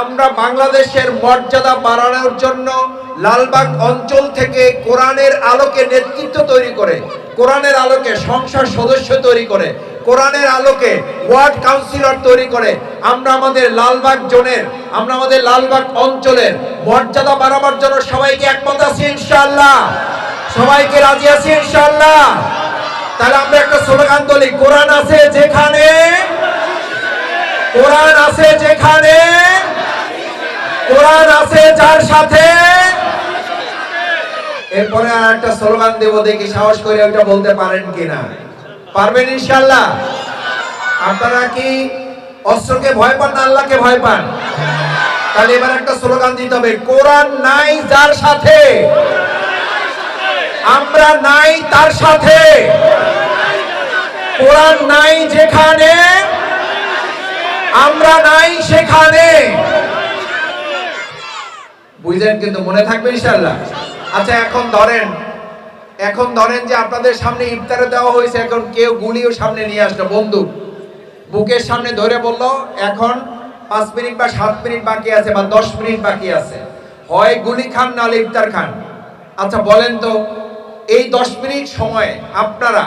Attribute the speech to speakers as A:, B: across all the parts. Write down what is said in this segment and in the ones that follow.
A: আমরা বাংলাদেশের মর্যাদা বাড়ানোর জন্য লালবাগ অঞ্চল থেকে কোরআনের আলোকে নেতৃত্ব তৈরি করে, কোরআনের আলোকে সংসদ সদস্য তৈরি করে, কোরআনের আলোকে ওয়ার্ড কাউন্সিলর তৈরি করে, আমরা আমাদের লালবাগ জোনের, আমরা আমাদের লালবাগ অঞ্চলের মর্যাদা বাড়াবার জন্য সবাইকে একমত আছি ইনশাল্লাহ সবাইকে রাজি আছি ইনশাল্লাহ তাহলে আমরা একটা স্লোগান তুলি, কোরআন আছে যেখানে, কোরআন আছে যেখানে কোরআন আছে যার সাথে। এরপরে আর একটা স্লোগান দেব, দেখি সাহস করে ওইটা বলতে পারেন কিনা। পারবেন ইনশাল্লাহ আপনারা কি অস্ত্রকে ভয় পান না আল্লাহকে ভয় পান? তাহলে এবার একটা স্লোগান দিতে হবে, কোরআন নাই যার সাথে। আমরা নাই তার সাথে। কোরআন নাই যেখানে, আমরা নাই সেখানে। বুঝলেন কিন্তু মনে থাকবে ইনশাল্লাহ আচ্ছা এখন ধরেন এখন ধরেন যে আপনাদের সামনে ইফতারে দেওয়া হয়েছে, এখন কেউ গুলিও সামনে নিয়ে আসলো বন্দুক বুকের সামনে ধরে বলল, এখন পাঁচ মিনিট বা সাত মিনিট বাকি আছে বা দশ মিনিট বাকি আছে। হয় গুলি খান, নাহলে ইফতার খান। আচ্ছা বলেন তো, এই দশ মিনিট সময়ে আপনারা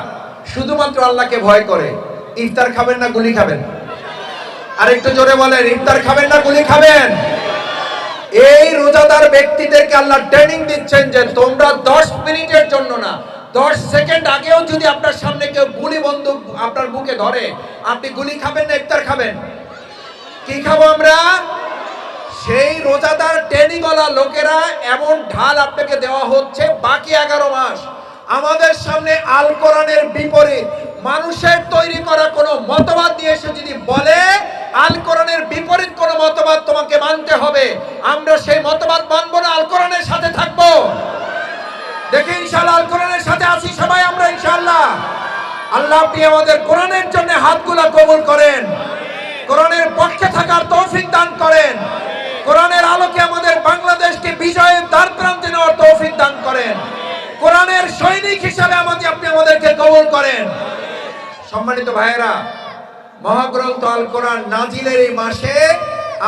A: শুধুমাত্র আল্লাহকে ভয় করে, ইফতার খাবেন না গুলি খাবেন? আরেকটু জোরে বলেন, ইফতার খাবেন না গুলি খাবেন? এই রোজাদার ব্যক্তিদেরকে আল্লাহ ট্রেনিং দিচ্ছেন যে তোমরা দশ মিনিটের জন্য না, দশ সেকেন্ড আগেও যদি আপনার সামনে কেউ গুলি বন্দুক আপনার বুকে ধরে, আপনি গুলি খাবেন না, ইফতার খাবেন? কি খাব আমরা? সেই রোজাদার ট্রেনিংওয়ালা লোকেরা এমন ঢাল আপনাকে দেওয়া হচ্ছে বাকি এগারো মাস। আমাদের সামনে আল কোরআনের বিপরীত। মানুষের তৈরি করা কোনো মতবাদ দিয়ে এসে যদি বলে, আল কোরআনের বিপরীত কোনো মতবাদ তোমাকে মানতে হবে। আমরা সেই মতবাদ মানব না আল কোরআনের সাথে থাকব। দেখে ইনশাআল্লাহ আল কোরআনের সাথে আছি সবাই আমরা ইনশাআল্লাহ। আল্লাহ আপনি আমাদের কোরআনের জন্য হাতগুলা কবুল করেন। কোরআনের পক্ষে থাকার তৌফিক দান করেন। কোরআনের আলোকে আমাদের বাংলাদেশকে বিজয়ের দ্বার প্রান্তে নেওয়ার তৌফিক দান করেন। কোরআনের সৈনিক হিসাবে আমাদের আপনি আমাদেরকে কবুল করেন। সম্মানিত ভাইয়েরা, মহাগ্রন্থ আল কোরআন নাজিলের এই মাসে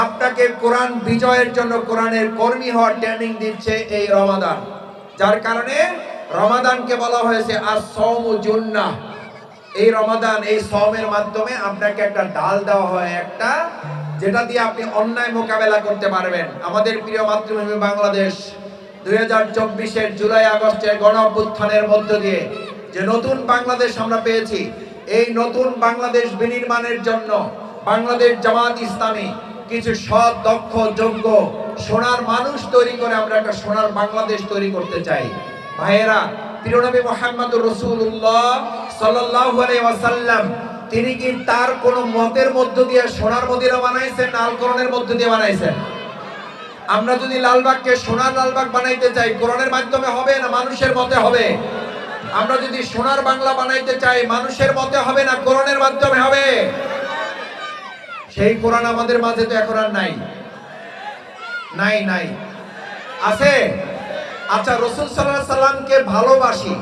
A: আপনাকে কোরআন বিজয়ের জন্য কোরআনের কর্মী হওয়ার ট্রেনিং দিচ্ছে এই রমাদান। যার কারণে রমাদানকে বলা হয়েছে আর সৌমু জুন্নাহ। এই রমাদান, এই সমের মাধ্যমে আপনাকে একটা ডাল দেওয়া হয়, একটা যেটা দিয়ে আপনি অন্যায় মোকাবেলা করতে পারবেন। আমাদের প্রিয় মাতৃভূমি বাংলাদেশ, দুই হাজার চব্বিশের জুলাই আগস্টের গণ অভ্যুত্থানের মধ্য দিয়ে যে নতুন বাংলাদেশ আমরা পেয়েছি, এই নতুন বাংলাদেশ বিনির্মাণের জন্য বাংলাদেশ জামাত ইসলামী কিছু সৎ দক্ষ, যোগ্য, সোনার মানুষ তৈরি করে আমরা একটা সোনার বাংলাদেশ তৈরি করতে চাই। ভাইয়েরা প্রিয়নবী মোহাম্মদ রসুল্লাহ সাল্লাহ ওয়াসাল্লাম, তিনি কি তার কোন মতের মধ্য দিয়ে সোনার মদিনা বানাইছেন না আল মধ্য দিয়ে বানাইছেন? আমরা যদি লালবাগকে সোনার লালবাগ বানাইতে চাই, কোরআনের মাধ্যমে হবে না মানুষের মতে হবে? আমরা যদি সোনার বাংলা বানাইতে চাই, মানুষের মতে হবে না কোরআনের মাধ্যমে হবে? সেই কোরআন আমাদের মাঝে তো এখন আর নাই। নাই নাই। আছে? আচ্ছা রসুল সাল্লাহ সাল্লামকে ভালোবাসি।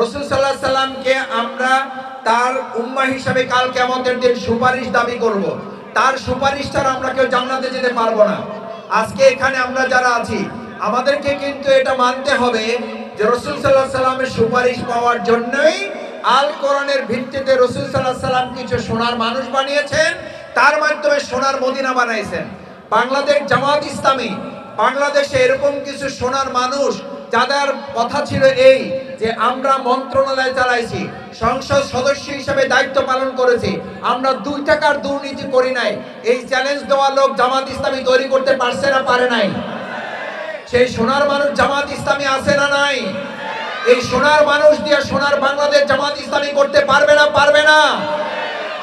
A: রসুল সাল্লাহ সাল্লামকে আমরা তার উম্মা হিসাবে কাল কেমতের দিন সুপারিশ দাবি করব। তার সুপারিশ ছাড়া আমরা কেউ জান্নাতে যেতে পারব না। আজকে এখানে আমরা যারা আছি, আমাদেরকে কিন্তু এটা মানতে হবে যে রসুল সাল্লাহ সাল্লামের সুপারিশ পাওয়ার জন্যই আল কোরআনের ভিত্তিতে রসুল সাল্লাহ সাল্লাম কিছু সোনার মানুষ বানিয়েছেন। তার মাধ্যমে সোনার মদিনা বানাইছেন। বাংলাদেশ জামাত ইসলামী, বাংলাদেশে এরকম কিছু সোনার মানুষ যাদের কথা ছিল এই যে আমরা মন্ত্রণালয় চালাইছি, সংসদ সদস্য হিসেবে দায়িত্ব পালন করেছি, আমরা দুই টাকার দুর্নীতি করি নাই, এই চ্যালেঞ্জ দেওয়া লোক জামাত ইসলামী তৈরি করতে পারছে না, পারে নাই? সেই সোনার মানুষ জামাত ইসলামী আছে না নাই? এই সোনার মানুষ দিয়ে সোনার বাংলাদেশ জামাত ইসলামী করতে পারবে না পারবে না?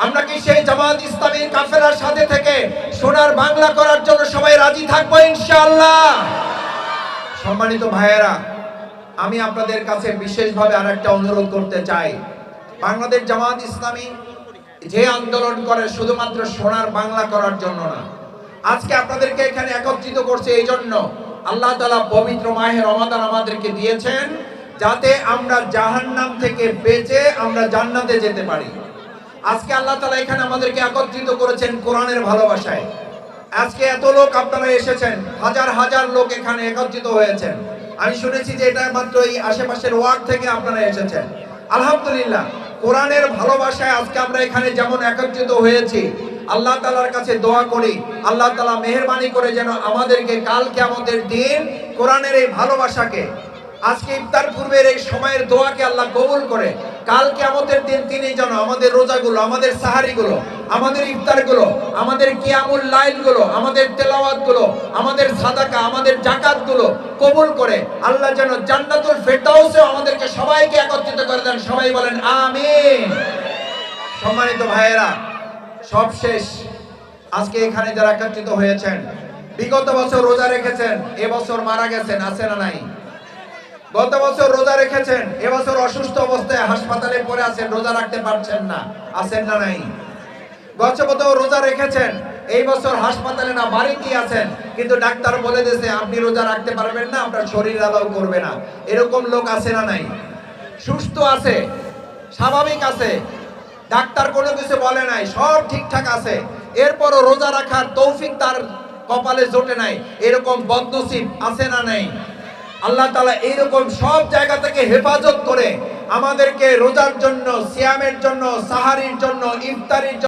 A: আমরা কি সেই জামাত ইসলামীর কাফেলার সাথে থেকে সোনার বাংলা করার জন্য সবাই রাজি থাকব ইনশাআল্লাহ। সম্মানিত ভাইয়েরা, আমি আপনাদের কাছে বিশেষভাবে আরেকটা অনুরোধ করতে চাই। বাংলাদেশ জামাত ইসলামী যে আন্দোলন করে শুধুমাত্র সোনার বাংলা করার জন্য না, আজকে আপনাদেরকে এখানে একত্রিত করছে এই জন্য আল্লাহ তালা পবিত্র মাহে রমাদান আমাদেরকে দিয়েছেন যাতে আমরা জাহান্নাম থেকে বেঁচে আমরা জান্নাতে যেতে পারি। আজকে আল্লাহ তালা এখানে আমাদেরকে একত্রিত করেছেন কোরআনের ভালোবাসায়। আজকে এত লোক আপনারা এসেছেন, হাজার হাজার লোক এখানে একত্রিত হয়েছেন। আমি শুনেছি যে এটা মাত্র এই আশেপাশের ওয়ার্ড থেকে আপনারা এসেছেন। আলহামদুলিল্লাহ, কোরআনের ভালোবাসায় আজকে আমরা এখানে যেমন একত্রিত হয়েছি, আল্লাহ তালার কাছে দোয়া করি, আল্লাহ তালা মেহরবানি করে যেন আমাদেরকে কালকে আমাদের দিন কোরআনের এই ভালোবাসাকে, আজকে ইফতার পূর্বের এই সময়ের দোয়াকে আল্লাহ কবুল করে কালকে আমাদের দিন তিনি যেন আমাদের রোজাগুলো, আমাদের সাহারিগুলো, আমাদের ইফতারগুলো, আমাদের কিয়ামুল লাইলগুলো, আমাদের তেলাওয়াতগুলো, আমাদের সাদাকা, আমাদের জাকাতগুলো কবুল করে আল্লাহ যেন জান্নাতুল ফেরদাউসে আমাদেরকে সবাইকে একত্রিত করে দেন। সবাই বলেন, আমিন। সম্মানিত ভাইয়েরা, সব শেষ। আজকে এখানে যারা একত্রিত হয়েছেন, বিগত বছর রোজা রেখেছেন এবছর মারা গেছেন, আছে না নাই? গত বছর রোজা রেখেছেন এবছর অসুস্থ অবস্থায় হাসপাতালে পড়ে আছেন, রোজা রাখতে পারছেন না, আছেন না নাই? গত বছর রোজা রেখেছেন, এই বছর হাসপাতালে না বাড়িতেই আছেন? কিন্তু ডাক্তার বলে দিয়েছে, আপনি রোজা রাখতে পারবেন না, আপনার শরীর আলাও করবে না। এরকম লোক আছে না নাই? সুস্থ আছে, স্বাভাবিক আছে, ডাক্তার কোনো কিছু বলে নাই, সব ঠিকঠাক আছে। এরপরও রোজা রাখার তৌফিক তার কপালে জোটে নাই, এরকম বদনসিব আছে না নাই? আল্লাহ তালা এইরকম সব জায়গা থেকে হেফাজত করে আমাদেরকে রোজার জন্য, সিয়ামের জন্য, সাহারির জন্য, ইফতারির জন্য